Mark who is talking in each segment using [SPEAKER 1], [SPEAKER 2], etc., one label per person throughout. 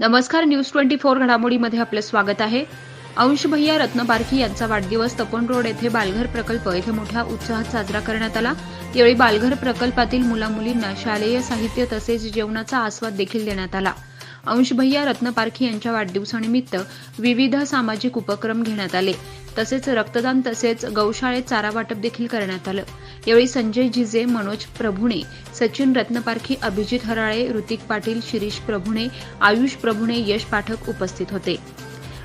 [SPEAKER 1] नमस्कार news twenty four घडामोडीमध्ये आपलं स्वागत आहे. अंश भैया रत्नपारखी यांचा वाढदिवस तपोन रोड येथे बालघर प्रकल्प येथे मोठ्या उत्साहात साजरा करण्यात आला. यावेळी बालघर प्रकल्पातील मुलामुलींना शालेय साहित्य तसेच जेवणाचा आस्वाद देखील देण्यात आला. अंश भैया रत्नपारखी यांच्या वाढदिवसानिमित्त विविध सामाजिक उपक्रम घेण्यात आले. तसेच रक्तदान तसेच गौशाळेत चारा वाटप देखील करण्यात आलं. यावेळी संजय झिजे मनोज प्रभुणे सचिन रत्नपारखी अभिजित हराळे ऋतिक पाटील शिरीष प्रभुणे आयुष प्रभुणे यश पाठक उपस्थित होते.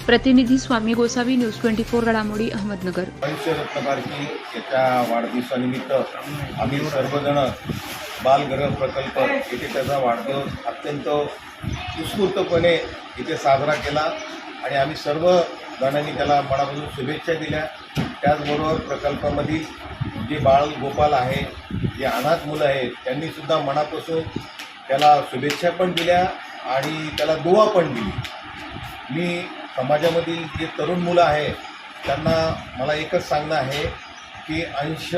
[SPEAKER 1] प्रतिनिधी Swami Gosavi news twenty four घडामोडी अहमदनगर.
[SPEAKER 2] रत्नपारखी याच्या वाढदिवसानिमित्त आम्ही सर्वजण बालगृह प्रकल्प येथे त्याचा वाढदिवस अत्यंत उत्स्फूर्तपणे इथे साजरा केला आणि आम्ही सर्व जणांनी त्याला मनापासून शुभेच्छा दिल्या. त्याचबरोबर प्रकल्पामधील जे बाळ गोपाल आहे जे अनाथ मुलं आहेत त्यांनीसुद्धा मनापासून त्याला शुभेच्छा पण दिल्या आणि त्याला दुवा पण दिली. मी समाजामधील जे तरुण मुलं आहेत त्यांना मला एकच सांगणं आहे की अंश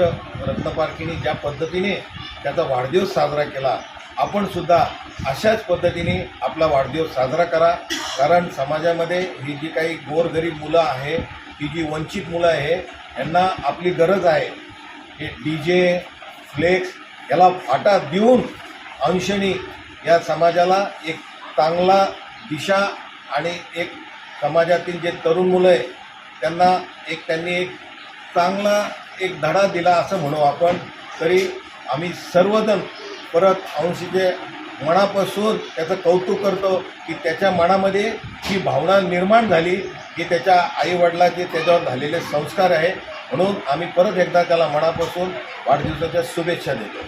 [SPEAKER 2] रत्नपारखीने ज्या पद्धतीने त्याचा वाढदिवस साजरा केला आपण सुद्धा अशाच पद्धतीने आपला वाढदिवस साजरा करा. कारण समाजामध्ये ही जी काही गोरगरीब मुलं आहे ही जी वंचित मुलं आहे यांना आपली गरज आहे. हे डी जे फ्लेक्स याला फाटा देऊन अंशनी या समाजाला एक चांगला दिशा आणि एक समाजातील जे तरुण मुलं आहे त्यांना एक त्यांनी एक चांगला एक धडा दिला असं म्हणू आपण. तरी आम्ही सर्वजण परत अंशीचे मनापासून त्याचं कौतुक करतो की त्याच्या मनामध्ये ही भावना निर्माण झाली की त्याच्या आईवडिलाचे त्याच्यावर झालेले संस्कार आहे. म्हणून आम्ही परत एकदा त्याला मनापासून वाढदिवसाच्या शुभेच्छा देतो.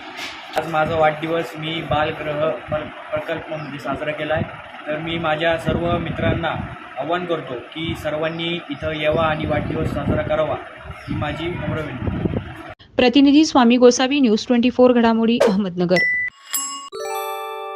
[SPEAKER 3] आज माझा वाढदिवस मी बालगृह प्र प्रकल्पामध्ये साजरा केला आहे तर मी माझ्या सर्व मित्रांना आव्हान करतो की सर्वांनी इथं यावा आणि वाढदिवस साजरा करावा ही माझी नम्र विनंती.
[SPEAKER 1] प्रतिनिधी Swami Gosavi news twenty four घडामोडी अहमदनगर.